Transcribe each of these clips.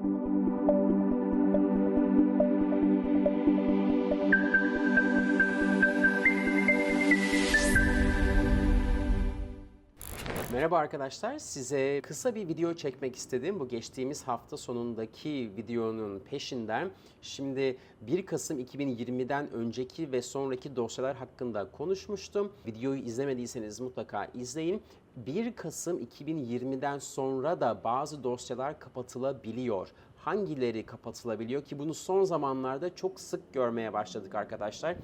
Thank you. Merhaba arkadaşlar, size kısa bir video çekmek istedim. Bu geçtiğimiz hafta sonundaki videonun peşinden. Şimdi 1 Kasım 2020'den önceki ve sonraki dosyalar hakkında konuşmuştum. Videoyu izlemediyseniz mutlaka izleyin. 1 Kasım 2020'den sonra da bazı dosyalar kapatılabiliyor. Hangileri kapatılabiliyor ki bunu son zamanlarda çok sık görmeye başladık arkadaşlar.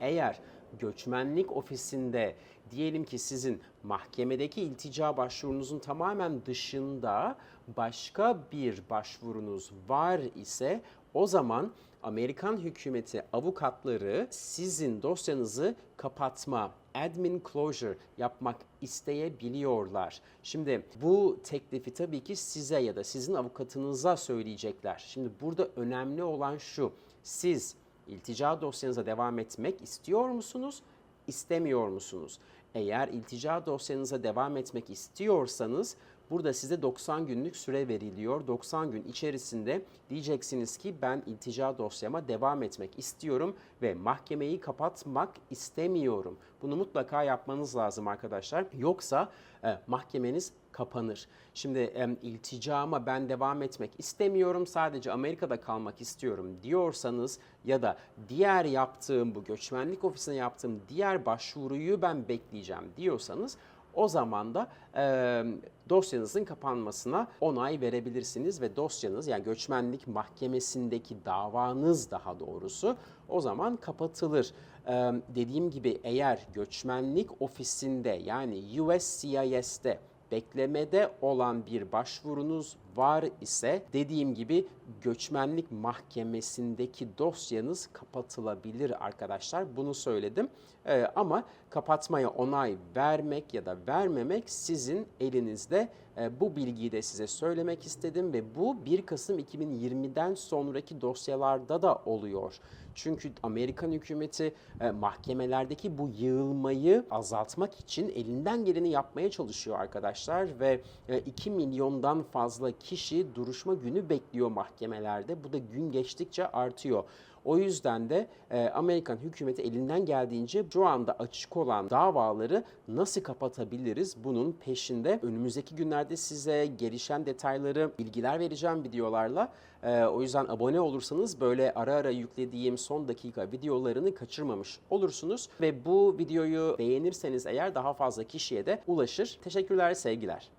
Eğer göçmenlik ofisinde diyelim ki sizin mahkemedeki iltica başvurunuzun tamamen dışında başka bir başvurunuz var ise o zaman Amerikan hükümeti avukatları sizin dosyanızı kapatma, admin closure yapmak isteyebiliyorlar. Şimdi bu teklifi tabii ki size ya da sizin avukatınıza söyleyecekler. Şimdi burada önemli olan şu. Siz iltica dosyanıza devam etmek istiyor musunuz? istemiyor musunuz? Eğer iltica dosyanıza devam etmek istiyorsanız burada size 90 günlük süre veriliyor. 90 gün içerisinde diyeceksiniz ki ben iltica dosyama devam etmek istiyorum ve mahkemeyi kapatmak istemiyorum. Bunu mutlaka yapmanız lazım arkadaşlar. Yoksa e, mahkemeniz kapanır. Şimdi e, ilticama ben devam etmek istemiyorum, sadece Amerika'da kalmak istiyorum diyorsanız ya da diğer yaptığım bu göçmenlik ofisine yaptığım diğer başvuruyu ben bekleyeceğim diyorsanız o zaman da e, dosyanızın kapanmasına onay verebilirsiniz ve dosyanız yani göçmenlik mahkemesindeki davanız daha doğrusu o zaman kapatılır. E, dediğim gibi eğer göçmenlik ofisinde yani USCIS'te beklemede olan bir başvurunuz var ise dediğim gibi göçmenlik mahkemesindeki dosyanız kapatılabilir arkadaşlar. Bunu söyledim. Ee, ama kapatmaya onay vermek ya da vermemek sizin elinizde. Ee, bu bilgiyi de size söylemek istedim ve bu 1 Kasım 2020'den sonraki dosyalarda da oluyor. Çünkü Amerikan hükümeti e, mahkemelerdeki bu yığılmayı azaltmak için elinden geleni yapmaya çalışıyor arkadaşlar ve e, 2 milyondan fazla kişi duruşma günü bekliyor mahkemelerde. Bu da gün geçtikçe artıyor. O yüzden de e, Amerikan hükümeti elinden geldiğince şu anda açık olan davaları nasıl kapatabiliriz bunun peşinde. Önümüzdeki günlerde size gelişen detayları, bilgiler vereceğim videolarla. E, o yüzden abone olursanız böyle ara ara yüklediğim son dakika videolarını kaçırmamış olursunuz. Ve bu videoyu beğenirseniz eğer daha fazla kişiye de ulaşır. Teşekkürler, sevgiler.